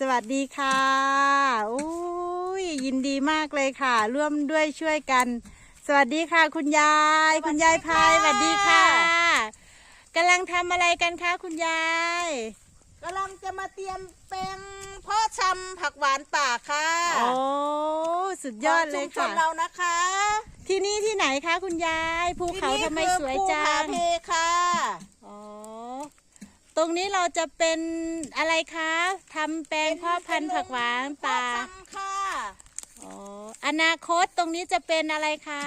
สวัสดีค่ะอุ้ยยินดีมากเลยค่ะ ร่วมด้วยช่วยกัน สวัสดีค่ะ คุณยาย คุณยายพายสวัสดีค่ะกำลังทำอะไรกันคะคุณยายกำลังจะมาเตรียมแปลงเพาะชำผักหวานป่าค่ะโอ้สุดยอดเลยของชุมชค่ะนเรานะคะ ที่นี่ที่ไหนคะคุณยายภูเขาที่นี่ทำไมคือสวยภูจัผางเพค่ะอ๋อ ตรงนี้เราจะเป็นอะไรคะทำแปลงเพาะพันธุ์ผักหวานป่าเพะชำค่ะอ๋ออนาคตตรงนี้จะเป็นอะไรคะ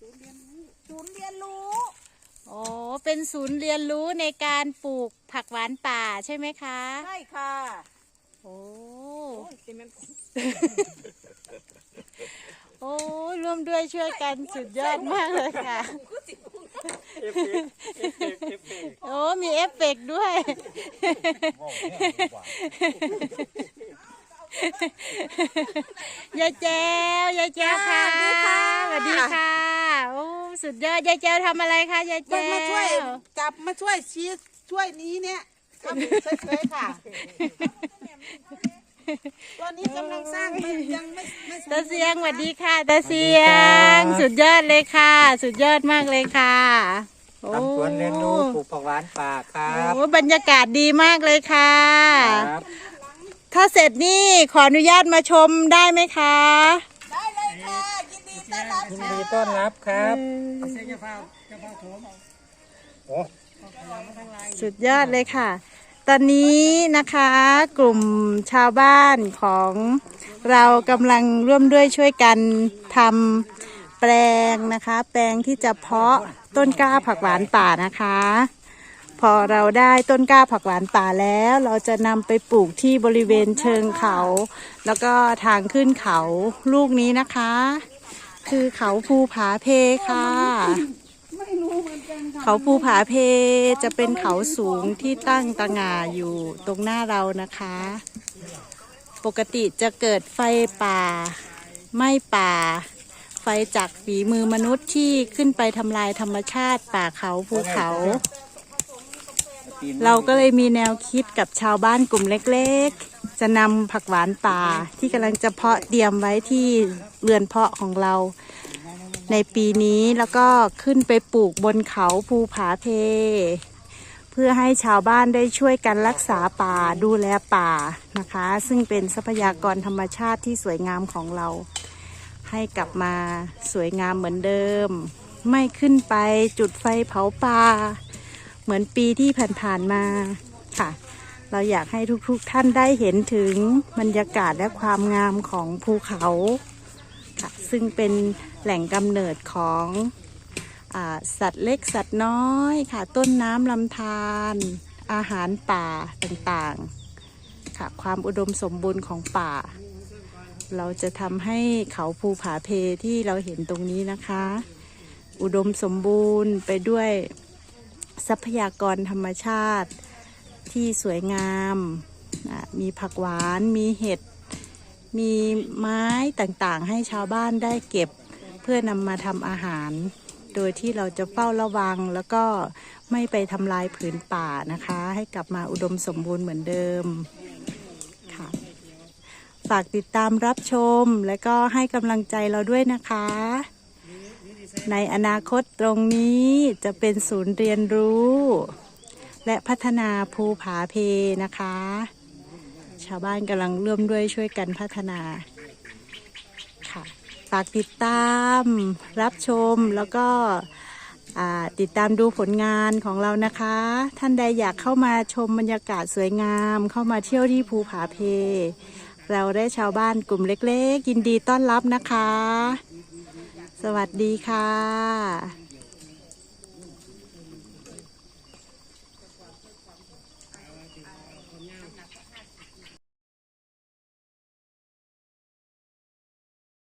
ศูนย์เรียนรู้อ๋อเป็นศูนย์เรียนรู้ในการปลูกผักหวานป่าใช่ไหมคะใช่ค่ะโอ้โอ้ร่วมด้วยช่วยกันสุดยอดมากเลยค่ะ โอ้มีเอฟเฟกต์ด้วย ยายแจ้วยายแจ้วค่ะสวัสดีค่ะ สวัสดีค่ะโอ้สุดยอดยายแจ้วทำอะไรคะยายมาแจ้วมาช่วยจับมาช่วยชี้ช่วยนี้เนี่ยทำเฉยๆค่ะตัวนี้กำลังสร้างมันยังไม่ไม่สมตาบูรณ์เสียงสวัสดีค่ะตาเสียง สุดยอดเลยค่ะ สุดยอดมากเลยค่ะโอ้ ทำสวนเรียนรู้ปลูกผักหวานป่าครับโอ้บรรยากาศดีมากเลยค่ะ ครับถ้าเสร็จนี่ขออนุญาตมาชมได้ไหมคะ ได้เลยค่ะยินดีต้อนรับยินดีต้อนรับครับโอ้สุดยอดเลยค่ะ ตอนนี้นะคะกลุ่มชาวบ้านของเรากำลังร่วมด้วยช่วยกันทำแปลงนะคะ แปลงที่จะเพาะ ต้นกล้าผักหวานป่านะคะ พอเราได้ต้นกล้าผักหวานป่าแล้ว เราจะนำไปปลูกที่บริเวณเชิงเขา แล้วก็ทางขึ้นเขาลูกนี้นะคะ คือเขาภูผาเพค่ะเขาภูผาเพจะเป็นเขาสูงที่ตั้งตะหง่าอยู่ตรงหน้าเรานะคะ ปกติจะเกิดไฟป่าไหม้ป่าไฟจากฝีมือมนุษย์ที่ขึ้นไปทำลายธรรมชาติป่าเขาภูเขา เราก็เลยมีแนวคิดกับชาวบ้านกลุ่มเล็กๆ จะนำผักหวานป่าที่กำลังจะเพาะเตรียมไว้ที่เรือนเพาะของเรา ในปีนี้แล้วก็ขึ้นไปปลูกบนเขาภูผาเพ เพื่อให้ชาวบ้านได้ช่วยกันรักษาป่าดูแลป่านะคะ ซึ่งเป็นทรัพยากรธรรมชาติที่สวยงามของเรา ให้กลับมาสวยงามเหมือนเดิม ไม่ขึ้นไปจุดไฟเผาป่าเหมือนปีที่ผ่านๆมาค่ะ เราอยากให้ทุกๆท่านได้เห็นถึงบรรยากาศและความงามของภูเขาค่ะซึ่งเป็นแหล่งกำเนิดของอสัตว์เล็กสัตว์น้อยค่ะ ต้นน้ำลำธารอาหารป่าต่างๆ ค่ะความอุดมสมบูรณ์ของป่า เราจะทำให้เขาภูผาเพที่เราเห็นตรงนี้นะคะ อุดมสมบูรณ์ไปด้วยทรัพยากรธรรมชาติที่สวยงาม มีผักหวาน มีเห็ด มีไม้ต่างๆ ให้ชาวบ้านได้เก็บเพื่อนำมาทำอาหาร โดยที่เราจะเฝ้าระวังแล้วก็ไม่ไปทำลายผืนป่านะคะ ให้กลับมาอุดมสมบูรณ์เหมือนเดิม ฝากติดตามรับชม และก็ให้กำลังใจเราด้วยนะคะ ในอนาคตตรงนี้จะเป็นศูนย์เรียนรู้ และพัฒนาภูผาเพนะคะ ชาวบ้านกำลังร่วมด้วยช่วยกันพัฒนาค่ะฝากติดตามรับชมแล้วก็ติดตามดูผลงานของเรานะคะ ท่านใดอยากเข้ามาชมบรรยากาศสวยงาม เข้ามาเที่ยวที่ภูผาเพ เราได้ชาวบ้านกลุ่มเล็กๆ ยินดีต้อนรับนะคะ สวัสดีค่ะ